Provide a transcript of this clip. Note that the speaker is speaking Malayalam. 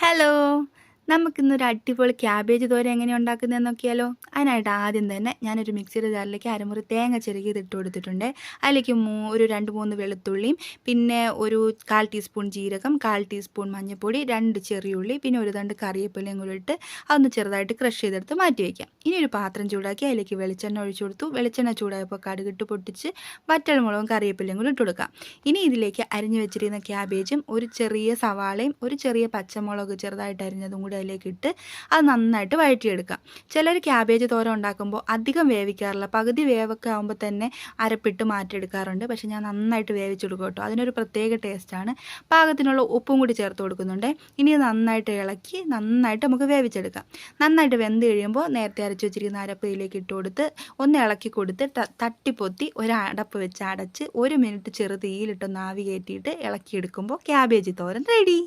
Hello. നമുക്കിന്നൊരു അടിപൊളി ക്യാബേജ് തോര എങ്ങനെ ഉണ്ടാക്കുന്നതെന്ന് നോക്കിയാലോ? അതിനായിട്ട് ആദ്യം തന്നെ ഞാനൊരു മിക്സിയുടെ ജാറിലേക്ക് അരമുറി തേങ്ങ ചെറുകിയത് ഇട്ട് കൊടുത്തിട്ടുണ്ട്. അതിലേക്ക് മൂ ഒരു രണ്ട് മൂന്ന് വെളുത്തുള്ളിയും പിന്നെ ഒരു കാൽ ടീസ്പൂൺ ജീരകം കാൽ ടീസ്പൂൺ മഞ്ഞൾപ്പൊടി രണ്ട് ചെറിയ ഉള്ളി പിന്നെ ഒരു തണ്ട് കറിവേപ്പിലയും കൂടി ഇട്ട് അതൊന്ന് ചെറുതായിട്ട് ക്രഷ് ചെയ്തെടുത്ത് മാറ്റി വയ്ക്കാം. ഇനി ഒരു പാത്രം ചൂടാക്കി അതിലേക്ക് വെളിച്ചെണ്ണ ഒഴിച്ചു കൊടുത്തു. വെളിച്ചെണ്ണ ചൂടായപ്പോൾ കടുകിട്ട് പൊട്ടിച്ച് വറ്റൽമുളകും കറിവേപ്പിലയും കൂടി ഇട്ട് കൊടുക്കാം. ഇനി ഇതിലേക്ക് അരിഞ്ഞു വെച്ചിരിക്കുന്ന ക്യാബേജും ഒരു ചെറിയ സവാളയും ഒരു ചെറിയ പച്ചമുളക് ചെറുതായിട്ട് അരിഞ്ഞതും കൂടി അതിലേക്ക് ഇട്ട് അത് നന്നായിട്ട് വഴറ്റിയെടുക്കാം. ചിലർ ക്യാബേജ് തോര ഉണ്ടാക്കുമ്പോൾ അധികം വേവിക്കാറില്ല. പകുതി വേവൊക്കെ ആകുമ്പോൾ തന്നെ അരപ്പിട്ട് മാറ്റിയെടുക്കാറുണ്ട്. പക്ഷെ ഞാൻ നന്നായിട്ട് വേവിച്ചെടുക്കും കേട്ടോ. അതിനൊരു പ്രത്യേക ടേസ്റ്റാണ് പാകത്തിനുള്ള ഉപ്പും കൂടി ചേർത്ത് കൊടുക്കുന്നുണ്ട്. ഇനി നന്നായിട്ട് ഇളക്കി നന്നായിട്ട് നമുക്ക് വേവിച്ചെടുക്കാം. നന്നായിട്ട് വെന്ത് കഴിയുമ്പോൾ നേരത്തെ അരച്ച് വെച്ചിരിക്കുന്ന അരപ്പ് ഇതിലേക്ക് ഇട്ട് കൊടുത്ത് ഒന്ന് ഇളക്കി കൊടുത്ത് തട്ടിപ്പൊത്തി ഒരു അടപ്പ് വെച്ച് അടച്ച് ഒരു മിനിറ്റ് ചെറു തീയിലിട്ടൊന്ന് ആവി കയറ്റിയിട്ട് ഇളക്കിയെടുക്കുമ്പോൾ ക്യാബേജ് തോരൻ റെഡി